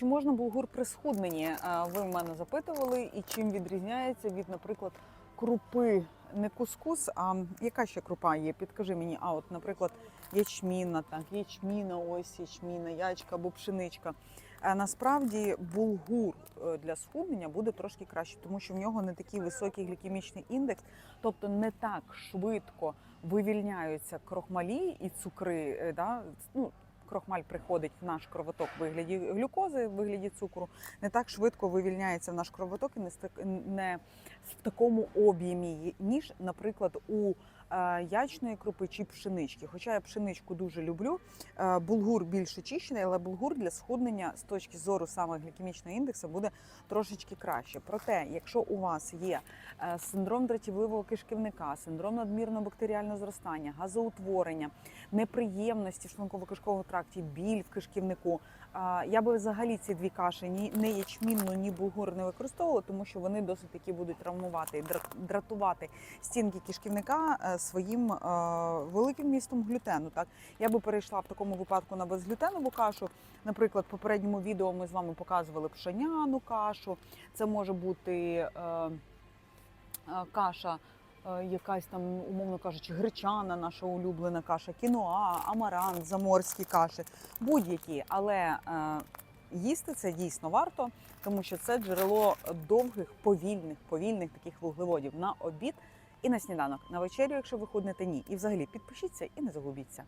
чи можна булгур при схудненні? Е, Ви в мене запитували, і чим відрізняється від, наприклад, крупи не кускус, а яка ще крупа є? Підкажи мені, а от, наприклад, ячмінна, так, ячміна, ось ячміна, ячка або пшеничка. А насправді булгур е, для схуднення буде трошки краще, тому що в нього не такий високий глікемічний індекс, тобто не так швидко вивільняються крохмалі і цукри. е, Да? Ну, крохмаль приходить в наш кровоток в вигляді глюкози, в вигляді цукру, не так швидко вивільняється в наш кровоток і не, в такому об'ємі, ніж, наприклад, у е, ячної крупи чи пшенички. Хоча я пшеничку дуже люблю, е, булгур більш очищений, але булгур для схуднення з точки зору саме глікемічного індексу буде трошечки краще. Проте, якщо у вас є е, синдром дратівливого кишківника, синдром надмірного бактеріального зростання, газоутворення, неприємності в шлунково-кишковому тракті, біль в кишківнику. Я би взагалі ці дві каші ні не ячмінну, ні булгур не використовувала, тому що вони досить таки будуть травмувати і дратувати стінки кишківника е, своїм е, великим містом глютену. Так я би перейшла в такому випадку на безглютенову кашу. Наприклад, в попередньому відео ми з вами показували пшеняну кашу. Це може бути е, каша. Якась там, умовно кажучи, гречана, наша улюблена каша, кіноа, амарант, заморські каші, будь-які. Але їсти це дійсно варто, тому що це джерело довгих, повільних, повільних таких вуглеводів на обід і на сніданок. На вечерю, якщо ви худнете, ні. І взагалі підпишіться і не загубіться.